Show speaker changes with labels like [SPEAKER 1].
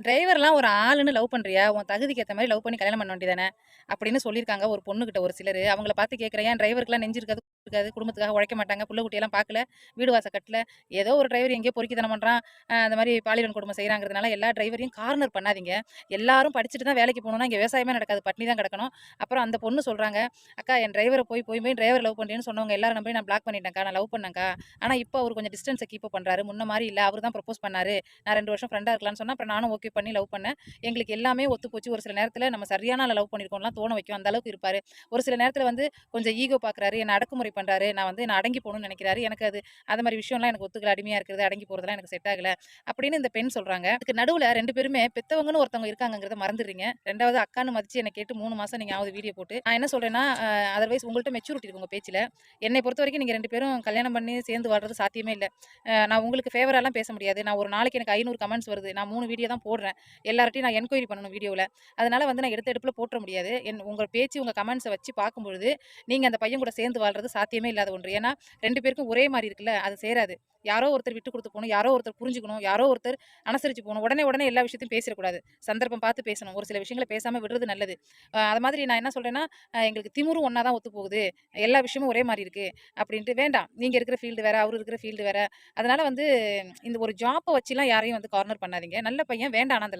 [SPEAKER 1] டிரைவர்லாம் ஒரு ஆளுன்னு லவ் பண்ணுறியா உன் தகுதிக்கு ஏற்ற மாதிரி லவ் பண்ணி கல்யாணம் பண்ண வேண்டியதானே! அப்படின்னு சொல்லியிருக்காங்க ஒரு பொண்ணுக்கிட்ட ஒரு சிலர். அவங்கள பார்த்து கேட்குறேன் ஏன் டிரைவருக்குலாம் நெஞ்சிருக்காது? இருக்காது, குடும்பத்துக்காக உழைக்க மாட்டாங்க. புள்ள குட்டியெல்லாம் பார்க்கல. வீடு வாச கட்டல. ஏதோ ஒரு டிரைவர் எங்கேயோ பொறுக்கித்தனம் பண்ணுறான் அந்த மாதிரி பாலியல் கொடுமை செய்கிறாங்கிறதுனால எல்லா டிரைவரையும் கார்னர் பண்ணாதீங்க. எல்லாரும் படிச்சுட்டு தான் வேலைக்கு போகணும்னா இங்கே விவசாயமே நடக்காது. பட்னி தான் கிடக்கணும். அப்புறம் அந்த பொண்ணு சொல்கிறாங்க "அக்கா என் டிரைவரை போய் போய் போய் டிரைவர் லவ் பண்ணுறேன்னு சொன்னவங்க எல்லாரும் நம்பி நான் பிளாக் பண்ணிட்டேன்க்கா. நான் லவ் பண்ணேங்க்கா ஆனால் இப்போ அவர் கொஞ்சம் டிஸ்டன்ஸை கீப் பண்ணுறாரு முன்ன மாதிரி இல்லை அவர் தான் ப்ரப்போஸ் பண்ணாரு. நான் ரெண்டு வருஷம் ஃப்ரெண்டாக இருக்கலாம்னு சொன்னால் அப்புறம் நானும் ஓகே பண்ணி லவ் பண்ணேன். எங்களுக்கு எல்லாமே ஒத்து போச்சு. ஒரு சில நேரத்தில் நம்ம சரியான லவ் பண்ணியிருக்கோம்லாம் தோண வைக்கும். அந்த அளவுக்கு இருப்பார் ஒரு சில நேரத்தில் வந்து கொஞ்சம் ஈகோ பார்க்குறாரு. என்ன அடக்குமுறை பண்ணுறாரு நான் வந்து நான் அடங்கி போகணும்னு நினைக்கிறாரு எனக்கு அது அது மாதிரி விஷயம்லாம் எனக்கு ஒத்துக்கல. அடிமையாக இருக்கிறது, அடங்கி போகிறதுலாம் எனக்கு செட் ஆகலை அப்படின்னு இந்த பெண் சொல்கிறாங்க அதுக்கு நடுவில் ரெண்டு பேருமே பெத்தவங்கன்னு ஒருத்தவங்க இருக்காங்கங்கிறத மறந்துடுறீங்க. ரெண்டாவது அக்கான்னு மதிச்சு என்னை கேட்டு மூணு மாதம் நீங்கள் ஆகுது வீடியோ போட்டு. நான் என்ன சொல்கிறேன்னா அதர்வைஸ் உங்கள்கிட்ட மெச்சூரிட்டி இருக்கு உங்கள் பேச்சில் என்னை பொறுத்தவரைக்கும் நீங்க 2 பேரும் கல்யாணம் பண்ணி சேர்ந்து வாழ்றது சாத்தியமே இல்லை நான் உங்களுக்கு ஃபேவராலாம் பேச முடியாது. நான் ஒரு நாளைக்கு எனக்கு 500 கமெண்ட்ஸ் வருது. நான் மூணு வீடியோ தான் போடுறேன். எல்லார்ட்டையும் நான் என்கொயரி பண்ணணும் வீடியோவில் அதனால் வந்து நான் எடுத்த எடுப்பில் போட்டுற முடியாது. என் உங்கள் பேச்சு, உங்கள் கமெண்ட்ஸை வச்சு பார்க்கும்பொழுது, நீங்கள் அந்த பையன் கூட சேர்ந்து வாழ்றது சாத்தியம் இல்லாத ஒன்று. ஏன்னா ரெண்டு பேருக்கும் ஒரே மாதிரி இருக்குல்ல. அது சேராது. யாரோ ஒருத்தர் விட்டு கொடுத்து போகணும் யாரோ ஒருத்தர் புரிஞ்சுக்கணும். யாரோ ஒருத்தர் அனுசரிச்சு போகணும் உடனே உடனே எல்லா விஷயத்தையும் பேசக்கூடாது சந்தர்ப்பம் பார்த்து பேசணும். ஒரு சில விஷயங்களை பேசாமல் விடுறது நல்லது. அது மாதிரி நான் என்ன சொல்கிறேன்னா எங்களுக்கு திமுரும் ஒன்றா தான் ஒத்து போகுது. எல்லா விஷயமும் ஒரே மாதிரி இருக்குது அப்படின்ட்டு வேண்டாம். நீங்கள் இருக்கிற ஃபீல்டு வேறு அவர் இருக்கிற ஃபீல்டு வேறு அதனால் வந்து இந்த ஒரு ஜாப்பை வச்சுலாம் யாரையும் வந்து கார்னர் பண்ணாதீங்க. நல்ல பையன் வேண்டாம் அதில்